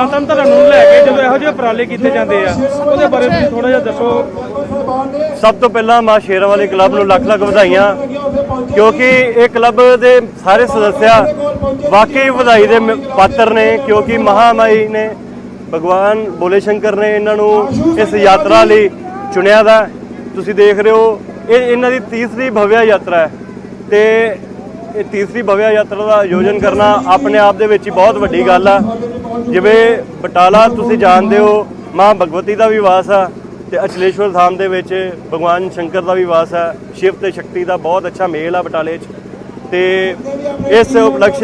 ਸਨਾਤਨ ਧਰਮ ਨੂੰ ਲੈ ਕੇ ਜਦੋਂ ਇਹੋ ਜਿਹੇ ਉਪਰਾਲੇ ਕੀਤੇ ਜਾਂਦੇ ਆ, ਉਹਦੇ ਬਾਰੇ ਤੁਸੀਂ ਥੋੜਾ ਜਿਹਾ ਦੱਸੋ। ਸਭ ਤੋਂ ਪਹਿਲਾਂ ਮਾਂ ਸ਼ੇਰਾਂ ਵਾਲੀ ਕਲੱਬ ਨੂੰ ਲੱਖ ਲੱਖ ਵਧਾਈਆਂ, ਕਿਉਂਕਿ ਇਹ ਕਲੱਬ ਦੇ ਸਾਰੇ ਸਦੱਸਿਆ ਵਾਕਈ ਵਧਾਈ ਦੇ ਪਾਤਰ ਨੇ, ਕਿਉਂਕਿ ਮਹਾਮਾਈ ਨੇ, ਭਗਵਾਨ ਬੋਲੇ ਸ਼ੰਕਰ ਨੇ ਇਹਨਾਂ ਨੂੰ ਇਸ ਯਾਤਰਾ ਲਈ ਚੁਣਿਆ ਦਾ। ਤੁਸੀਂ ਦੇਖ ਰਹੇ ਹੋ, ਇਹ ਇਹਨਾਂ ਦੀ ਤੀਸਰੀ ਭਵਿਆ ਯਾਤਰਾ ਹੈ। ਤੇ ਇਹ ਤੀਸਰੀ ਭਵਿਆ ਯਾਤਰਾ ਦਾ ਆਯੋਜਨ ਕਰਨਾ ਆਪਣੇ ਆਪ ਦੇ ਵਿੱਚ ਹੀ ਬਹੁਤ ਵੱਡੀ ਗੱਲ ਆ। ਜਿਵੇਂ ਬਟਾਲਾ ਤੁਸੀਂ ਜਾਣਦੇ ਹੋ, ਮਾਂ ਭਗਵਤੀ ਦਾ ਵੀ ਵਾਸ ਆ ਤੇ ਅਚਲੇਸ਼ਵਰ ਧਾਮ ਦੇ ਵਿੱਚ ਭਗਵਾਨ ਸ਼ੰਕਰ ਦਾ ਵੀ ਵਾਸ ਹੈ ਸ਼ਿਵ ਤੇ ਸ਼ਕਤੀ ਦਾ ਬਹੁਤ ਅੱਛਾ ਮੇਲ ਆ ਬਟਾਲੇ 'ਚ। ਤੇ ਇਸ ਉਪਲਕਸ਼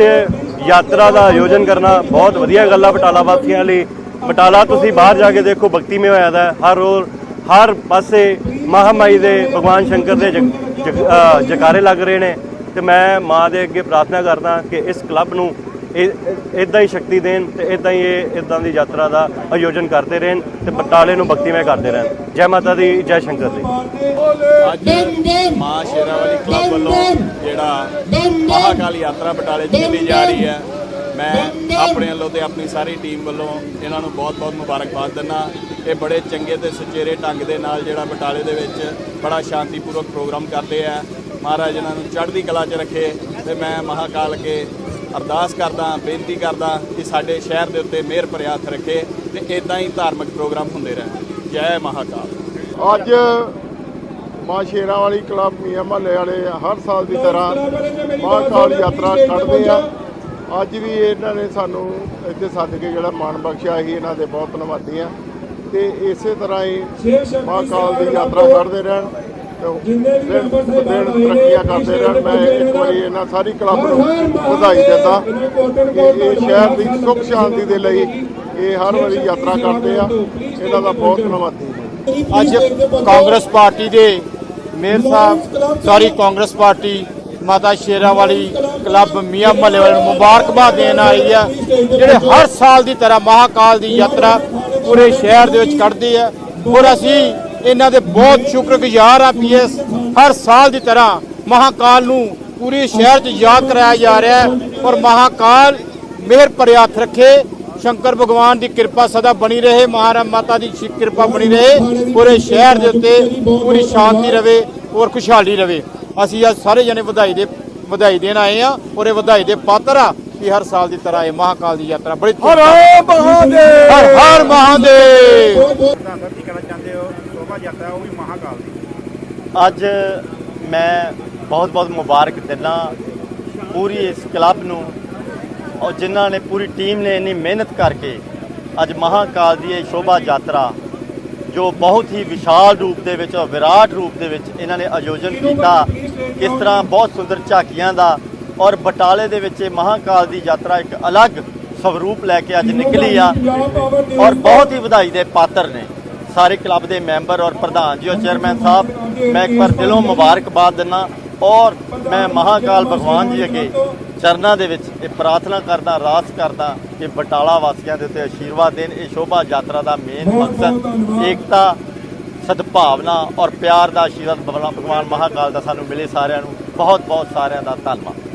ਯਾਤਰਾ ਦਾ ਆਯੋਜਨ ਕਰਨਾ ਬਹੁਤ ਵਧੀਆ ਗੱਲ ਆ ਬਟਾਲਾ ਵਾਸੀਆਂ ਲਈ। ਬਟਾਲਾ ਤੁਸੀਂ ਬਾਹਰ ਜਾ ਕੇ ਦੇਖੋ ਭਗਤੀਮय ਹੋਇਆ ਦਾ ਹਰ ਰੋਜ਼, ਹਰ ਪਾਸੇ ਮਹਾਮਾਈ ਦੇ ਭਗਵਾਨ ਸ਼ੰਕਰ ਦੇ ਜਕਾਰੇ ਲੱਗ ਰਹੇ ਨੇ। ਤੇ ਮੈਂ ਮਾਂ ਦੇ ਅੱਗੇ ਪ੍ਰਾਰਥਨਾ ਕਰਦਾ ਕਿ ਇਸ ਕਲੱਬ ਨੂੰ ਇਦਾਂ ਹੀ ਸ਼ਕਤੀ ਦੇਣ ਤੇ ਇਦਾਂ ਹੀ ਇਹ ਇਦਾਂ ਦੀ ਯਾਤਰਾ ਦਾ ਆਯੋਜਨ ਕਰਦੇ ਰਹਿਣ ਤੇ ਬਟਾਲੇ ਨੂੰ ਭਗਤੀਮय ਕਰਦੇ ਰਹਿਣ। ਜੈ ਮਾਤਾ ਦੀ ਜੈ ਸ਼ੰਕਰ ਦੀ। ਅੱਜ ਮਾਂ ਸ਼ੇਰਾਂ ਵਾਲੀ ਕਲੱਬ ਵੱਲੋਂ ਜਿਹੜਾ ਮਹਾਕਾਲ ਯਾਤਰਾ ਬਟਾਲੇ 'ਚ ਚੱਲੀ ਜਾ ਰਹੀ ਹੈ। ਮੈਂ ਆਪਣੇ ਵੱਲੋਂ ਤੇ ਆਪਣੀ ਸਾਰੀ ਟੀਮ ਵੱਲੋਂ ਇਹਨਾਂ ਨੂੰ ਬਹੁਤ-ਬਹੁਤ ਮੁਬਾਰਕਬਾਦ ਦਿੰਦਾ। ਇਹ ਬੜੇ ਚੰਗੇ ਤੇ ਸੁਚੇਰੇ ਢੰਗ ਦੇ ਨਾਲ ਜਿਹੜਾ ਬਟਾਲੇ ਦੇ ਵਿੱਚ ਬੜਾ ਸ਼ਾਂਤੀਪੂਰਵਕ ਪ੍ਰੋਗਰਾਮ ਕਰਦੇ ਆ ਮਹਾਰਾਜ ਇਹਨਾਂ ਨੂੰ ਚੜ੍ਹਦੀ ਕਲਾ 'ਚ ਰੱਖੇ ਤੇ ਮੈਂ ਮਹਾਕਾਲ ਅੱਗੇ ਅਰਦਾਸ ਕਰਦਾ ਬੇਨਤੀ ਕਰਦਾ ਕਿ ਸਾਡੇ ਸ਼ਹਿਰ ਦੇ ਉੱਤੇ ਮਿਹਰ ਭਰਿਆ ਹੱਥ ਰੱਖੇ ਤੇ ਇਦਾਂ ਹੀ ਧਾਰਮਿਕ ਪ੍ਰੋਗਰਾਮ ਹੁੰਦੇ ਰਹਿਣ। ਜੈ ਮਹਾਕਾਲ। ਅੱਜ ਮਾਂ ਸ਼ੇਰਾਂ ਵਾਲੀ ਕਲੱਬ ਮੀਆਂ ਮਹੱਲੇ ਵਾਲੇ ਹਰ ਸਾਲ ਦੀ ਤਰ੍ਹਾਂ ਮਹਾਕਾਲ ਯਾਤਰਾ ਕੱਢਦੇ ਆ। ਅੱਜ ਵੀ ਇਹਨਾਂ ਨੇ ਸਾਨੂੰ ਇੱਥੇ ਸੱਦ ਕੇ ਜਿਹੜਾ ਮਾਣ ਬਖਸ਼ਿਆ ਸੀ ਇਹਨਾਂ ਦੇ ਬਹੁਤ ਧੰਨਵਾਦੀ ਆ। ਤੇ ਇਸੇ ਤਰ੍ਹਾਂ ਹੀ ਮਹਾਕਾਲ ਦੀ ਯਾਤਰਾ ਕੱਢਦੇ ਰਹਿਣ। ਦਿਨ ਦਿਨ ਤਰੱਕੀਆਂ ਕਰਦੇ ਰਹਿਣ ਮੈਂ ਇੱਕ ਵਾਰੀ ਇਹਨਾਂ ਸਾਰੀ ਕਲੱਬ ਨੂੰ ਵਧਾਈ ਦਿੰਦਾ। ਕਿ ਇਹ ਸ਼ਹਿਰ ਦੀ ਸੁੱਖ ਸ਼ਾਂਤੀ ਦੇ ਲਈ ਇਹ ਹਰ ਵਾਰੀ ਯਾਤਰਾ ਕਰਦੇ ਆ। ਇਹਨਾਂ ਦਾ ਬਹੁਤ ਧੰਨਵਾਦੀ। ਅੱਜ ਕਾਂਗਰਸ ਪਾਰਟੀ ਦੇ ਮੇਅਰ ਸਾਹਿਬ ਸਾਰੀ ਕਾਂਗਰਸ ਪਾਰਟੀ ਮਾਤਾ ਸ਼ੇਰਾਂ ਵਾਲੀ ਕਲੱਬ ਮੀਆਂ ਮਹੱਲੇ ਵਾਲੇ ਨੂੰ ਮੁਬਾਰਕਬਾਦ ਦੇਣ ਆਈ ਆ। ਜਿਹੜੇ ਹਰ ਸਾਲ ਦੀ ਤਰ੍ਹਾਂ ਮਹਾਕਾਲ ਦੀ ਯਾਤਰਾ ਪੂਰੇ ਸ਼ਹਿਰ ਦੇ ਵਿੱਚ ਕੱਢਦੇ ਆ। ਔਰ ਅਸੀਂ ਇਹਨਾਂ ਦੇ ਬਹੁਤ ਸ਼ੁਕਰਗੁਜ਼ਾਰ ਆ ਪੀਐਸ। ਹਰ ਸਾਲ ਦੀ ਤਰ੍ਹਾਂ ਮਹਾਕਾਲ ਨੂੰ ਪੂਰੇ ਸ਼ਹਿਰ 'ਚ ਯਾਦ ਕਰਾਇਆ ਜਾ ਰਿਹਾ ਹੈ ਔਰ ਮਹਾਕਾਲ ਮਿਹਰ ਭਰਿਆ ਹੱਥ ਰੱਖੇ। ਸ਼ੰਕਰ ਭਗਵਾਨ ਦੀ ਕਿਰਪਾ ਸਦਾ ਬਣੀ ਰਹੇ ਮਹਾਰਾਜ ਮਾਤਾ ਦੀ ਕਿਰਪਾ ਬਣੀ ਰਹੇ। ਪੂਰੇ ਸ਼ਹਿਰ ਦੇ ਉੱਤੇ ਪੂਰੀ ਸ਼ਾਂਤੀ ਰਵੇ ਔਰ ਖੁਸ਼ਹਾਲੀ ਰਵੇ। ਅਸੀਂ ਅੱਜ ਸਾਰੇ ਜਣੇ ਵਧਾਈ ਦੇ ਵਧਾਈ ਦੇਣ ਆਏ ਆ ਔਰ ਇਹ ਵਧਾਈ ਦੇ ਪਾਤਰ ਆ ਕਿ ਹਰ ਸਾਲ ਦੀ ਤਰ੍ਹਾਂ ਇਹ ਮਹਾਕਾਲ ਦੀ ਯਾਤਰਾ ਬੜੀ ਹਰ ਮਹਾਦੇਵ! ਹਰ ਹਰ ਮਹਾਦੇਵ! ਅੱਜ ਮੈਂ ਬਹੁਤ ਬਹੁਤ ਮੁਬਾਰਕ ਦਿੰਦਾ ਪੂਰੀ ਇਸ ਕਲੱਬ ਨੂੰ ਔਰ ਜਿਨ੍ਹਾਂ ਨੇ ਪੂਰੀ ਟੀਮ ਨੇ ਇੰਨੀ ਮਿਹਨਤ ਕਰਕੇ ਅੱਜ ਮਹਾਕਾਲ ਦੀ ਇਹ ਸ਼ੋਭਾ ਯਾਤਰਾ ਜੋ ਬਹੁਤ ਹੀ ਵਿਸ਼ਾਲ ਰੂਪ ਦੇ ਵਿੱਚ ਔਰ ਵਿਰਾਟ ਰੂਪ ਦੇ ਵਿੱਚ ਇਹਨਾਂ ਨੇ ਆਯੋਜਨ ਕੀਤਾ ਕਿਸ ਤਰ੍ਹਾਂ ਬਹੁਤ ਸੁੰਦਰ ਝਾਕੀਆਂ ਦਾ ਔਰ ਬਟਾਲੇ ਦੇ ਵਿੱਚ ਇਹ ਮਹਾਕਾਲ ਦੀ ਯਾਤਰਾ ਇੱਕ ਅਲੱਗ ਸਵਰੂਪ ਲੈ ਕੇ ਅੱਜ ਨਿਕਲੀ ਆ ਔਰ ਬਹੁਤ ਹੀ ਵਧਾਈ ਦੇ ਪਾਤਰ ਨੇ। ਸਾਰੇ ਕਲੱਬ ਦੇ ਮੈਂਬਰ ਔਰ ਪ੍ਰਧਾਨ ਜੀ ਔਰ ਚੇਅਰਮੈਨ ਸਾਹਿਬ ਮੈਂ ਇੱਕ ਵਾਰ ਦਿਲੋਂ ਮੁਬਾਰਕਬਾਦ ਦਿੰਦਾ ਔਰ ਮੈਂ ਮਹਾਕਾਲ ਭਗਵਾਨ ਜੀ ਅੱਗੇ ਚਰਨਾਂ ਦੇ ਵਿੱਚ ਇਹ ਪ੍ਰਾਰਥਨਾ ਕਰਦਾ ਅਰਦਾਸ ਕਰਦਾ ਕਿ ਬਟਾਲਾ ਵਾਸੀਆਂ ਦੇ ਉੱਤੇ ਆਸ਼ੀਰਵਾਦ ਦੇਣ। ਇਹ ਸ਼ੋਭਾ ਯਾਤਰਾ ਦਾ ਮੇਨ ਮਕਸਦ ਏਕਤਾ ਸਦਭਾਵਨਾ ਔਰ ਪਿਆਰ ਦਾ ਆਸ਼ੀਰਵਾਦ ਭਗਵਾਨ ਮਹਾਕਾਲ ਦਾ ਸਾਨੂੰ ਮਿਲੇ ਸਾਰਿਆਂ ਨੂੰ। ਬਹੁਤ ਬਹੁਤ ਸਾਰਿਆਂ ਦਾ ਧੰਨਵਾਦ।